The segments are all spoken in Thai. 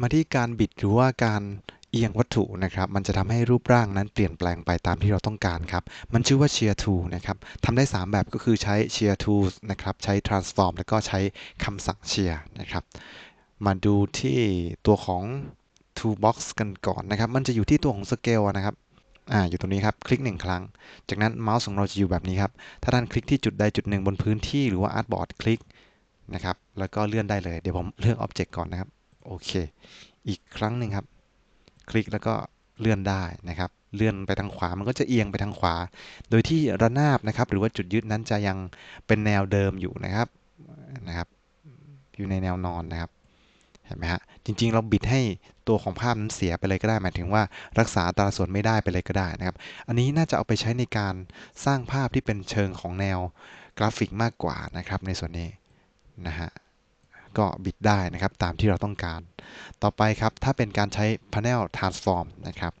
มาที่การบิดหรือว่าการเอียงวัตถุนะครับ มันจะทำให้รูปร่างนั้นเปลี่ยนแปลงไปตามที่เราต้องการครับ มันชื่อว่า shear tool นะครับทำได้ 3 แบบก็คือใช้ shear tool นะครับใช้ transform แล้วก็ใช้คำสั่ง shear นะครับมาดูที่ตัวของ toolbox กันก่อนนะครับ มันจะอยู่ที่ตัวของ scale นะครับอ่าอยู่ตรงนี้ครับ คลิกหนึ่งครั้ง จากนั้นเมาส์ของเราจะอยู่แบบนี้ครับ ถ้าท่านคลิกที่จุดใดจุดหนึ่งบนพื้นที่หรือว่า artboard คลิกนะครับแล้วก็เลื่อนได้เลยเดี๋ยวผมเลือก object ก่อนนะครับ โอเค อีกครั้งหนึ่งครับ คลิกแล้วก็เลื่อนได้นะครับ เลื่อนไปทางขวามันก็จะเอียงไปทางขวา โดยที่ระนาบนะครับ หรือว่าจุดยึดนั้นจะยังเป็นแนวเดิมอยู่นะครับนะครับ อยู่ในแนวนอนนะครับเห็นไหมฮะจริงๆ เราบิดให้ตัวของภาพนั้นเสียไปเลยก็ได้ หมายถึงว่ารักษาอัตราส่วนไม่ได้ไปเลยก็ได้นะครับ อันนี้น่าจะเอาไปใช้ในการสร้างภาพที่เป็นเชิงของแนวกราฟิกมากกว่านะครับ ในส่วนนี้นะฮะ ก็บิดได้นะครับตามที่เราต้องการ ต่อไปครับถ้าเป็นการใช้ Panel Transform นะครับ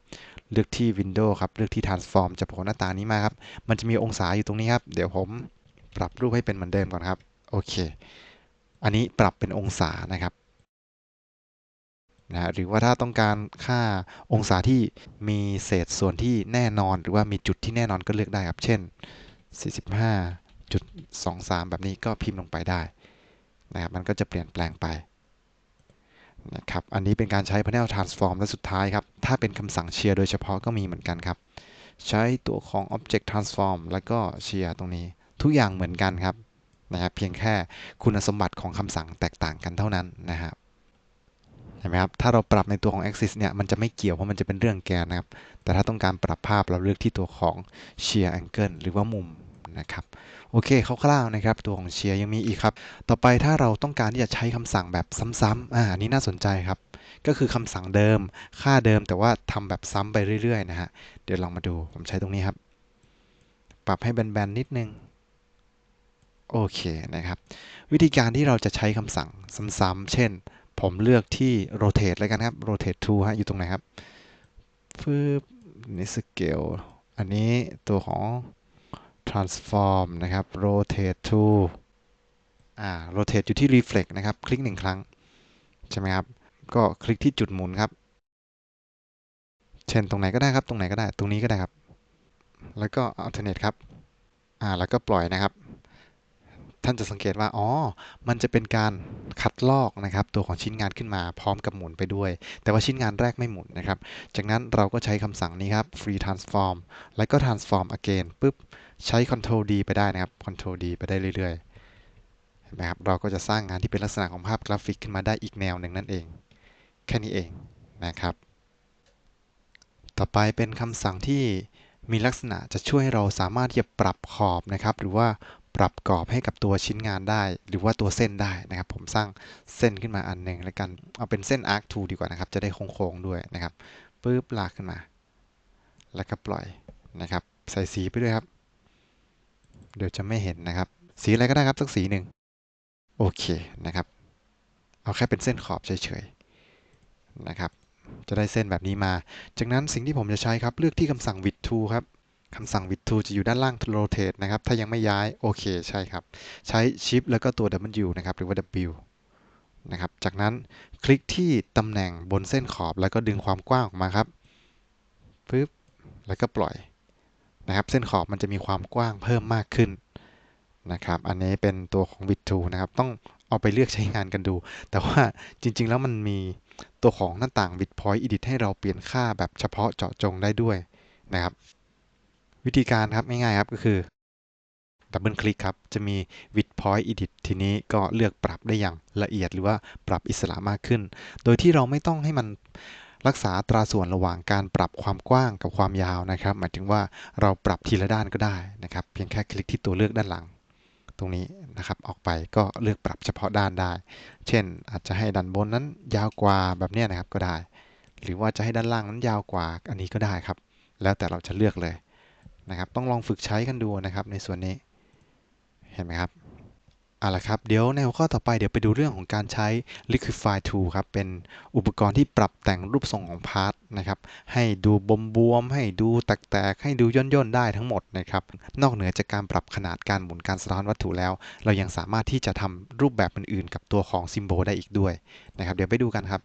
เลือกที่ Windows ครับเลือกที่ Transform จะโผล่หน้าตานี้มาครับมันจะมีองศาอยู่ตรงนี้ครับเดี๋ยวผมปรับรูปให้เป็นเหมือนเดิมก่อนครับโอเค อันนี้ปรับเป็นองศานะครับนะหรือว่าถ้าต้องการค่าองศาที่มีเศษส่วนที่แน่นอน หรือว่ามีจุดที่แน่นอนก็เลือกได้ครับ เช่น 45.23 แบบนี้ก็พิมพ์ลงไปได้ นะครับมันก็จะเปลี่ยนแปลงไปนะครับอันนี้เป็นการใช้ Panel Transform และสุดท้ายครับ ถ้าเป็นคำสั่ง Shear โดยเฉพาะก็มีเหมือนกันครับ ใช้ตัวของ Object Transform แล้วก็ Shear ตรงนี้ ทุกอย่างเหมือนกันครับนะครับเพียงแค่คุณสมบัติของคำสั่งแตกต่างกันเท่านั้นนะครับเห็นไหมครับถ้าเราปรับในตัวของ axis เนี่ยมันจะไม่เกี่ยวเพราะมันจะเป็นเรื่องแกนนะครับ แต่ถ้าต้องการปรับภาพเราเลือกที่ตัวของ shear angle หรือว่ามุม นะครับโอเคคร่าวๆนะครับตัวของ shear ยังมีอีกครับ ต่อไปถ้าเราต้องการที่จะใช้คำสั่งแบบซ้ำๆอ่านี้น่าสนใจครับ ก็คือคำสั่งเดิม ค่าเดิมแต่ว่าทำแบบซ้ำไปเรื่อยๆนะฮะเดี๋ยวลองมาดูผมใช้ตรงนี้ครับ ปรับให้แบนๆนิดนึงโอเคนะครับ วิธีการที่เราจะใช้คำสั่งซ้ำๆเช่น ผมเลือกที่ rotate แล้วกันครับ rotate to ฮะอยู่ตรงไหนครับฟืบนี่ scale อันนี้ตัวของ transform นะครับ rotate to อ่า rotate อยู่ที่ reflect นะครับ คลิกหนึ่งครั้ง ใช่ไหมครับ ก็คลิกที่จุดหมุนครับ เช่นตรงไหนก็ได้ครับ ตรงไหนก็ได้ ตรงนี้ก็ได้ครับ แล้วก็ alternate ครับ อ่า แล้วก็ปล่อยนะครับ ท่านจะสังเกตว่า อ๋อ มันจะเป็นการคัดลอกนะครับ ตัวของชิ้นงานขึ้นมาพร้อมกับหมุนไปด้วย แต่ว่าชิ้นงานแรกไม่หมุนนะครับ จากนั้นเราก็ใช้คำสั่งนี้ครับ free transform แล้วก็ transform again ปุ๊บใช้ control D ไปได้นะครับ control D ไปได้เรื่อยๆเห็นไหมครับเราก็จะสร้างงานที่เป็นลักษณะของภาพกราฟิกขึ้นมาได้อีกแนวหนึ่งนั่นเอง แค่นี้เองนะครับ ต่อไปเป็นคำสั่งที่มีลักษณะจะช่วยให้เราสามารถที่จะปรับขอบนะครับ หรือว่าปรับกรอบให้กับตัวชิ้นงานได้ หรือว่าตัวเส้นได้นะครับ ผมสร้างเส้นขึ้นมาอันหนึ่งแล้วกันเอาเป็นเส้น arc 2ดีกว่านะครับ จะได้โค้งๆด้วยนะครับปึ๊บลากขึ้นมา แล้วก็ปล่อยนะครับ ใส่สีไปด้วยครับ เดี๋ยวจะไม่เห็นนะครับ สีอะไรก็ได้ครับสักสีหนึ่งโอเคนะครับ เอาแค่เป็นเส้นขอบเฉยๆนะครับ จะได้เส้นแบบนี้มา จากนั้นสิ่งที่ผมจะใช้ครับเลือกที่คำสั่ง with to ครับคำสั่ง with to จะอยู่ด้านล่าง rotate นะครับ ถ้ายังไม่ย้ายโอเคใช่ครับ ใช้ shift แล้วก็ตัว w นะครับหรือว่า w นะครับ จากนั้นคลิกที่ตำแหน่งบนเส้นขอบแล้วก็ดึงความกว้างออกมาครับปึ๊บแล้วก็ปล่อย นะครับเส้นขอบมันจะมีความกว้างเพิ่มมากขึ้นนะครับอันนี้เป็นตัวของ with to นะครับต้องเอาไปเลือกใช้งานกันดู แต่ว่าจริงๆแล้วมันมีตัวของหน้าต่าง with point edit ให้เราเปลี่ยนค่าแบบเฉพาะเจาะจงได้ด้วยนะครับวิธีการครับง่ายๆครับก็คือดับเบิลคลิกครับจะมี with point edit ทีนี้ก็เลือกปรับได้อย่างละเอียดหรือว่าปรับอิสระมากขึ้น โดยที่เราไม่ต้องให้มัน รักษาตราส่วนระหว่างการปรับความกว้างกับความยาวนะครับ หมายถึงว่าเราปรับทีละด้านก็ได้นะครับ เพียงแค่คลิกที่ตัวเลือกด้านหลัง ตรงนี้นะครับออกไปก็เลือกปรับเฉพาะด้านได้ เช่น อาจจะให้ด้านบนนั้นยาวกว่าแบบนี้นะครับก็ได้ หรือว่าจะให้ด้านล่างนั้นยาวกว่าอันนี้ก็ได้ครับ แล้วแต่เราจะเลือกเลยนะครับ ต้องลองฝึกใช้กันดูนะครับในส่วนนี้ เห็นไหมครับ เอาละครับเดี๋ยวในหัวข้อต่อไปเดี๋ยวไปดูเรื่องของการใช้ Liquify Tool ครับ เป็นอุปกรณ์ที่ปรับแต่งรูปทรงของพาร์ทนะครับ ให้ดูบมบวม ให้ดูแตกๆ ให้ดูย่นย่นได้ทั้งหมดนะครับ นอกเหนือจากการปรับขนาดการหมุนการสะท้อนวัตถุแล้ว เรายังสามารถที่จะทำรูปแบบอื่นๆ กับตัวของซิมโบลได้อีกด้วยนะครับ เดี๋ยวไปดูกันครับ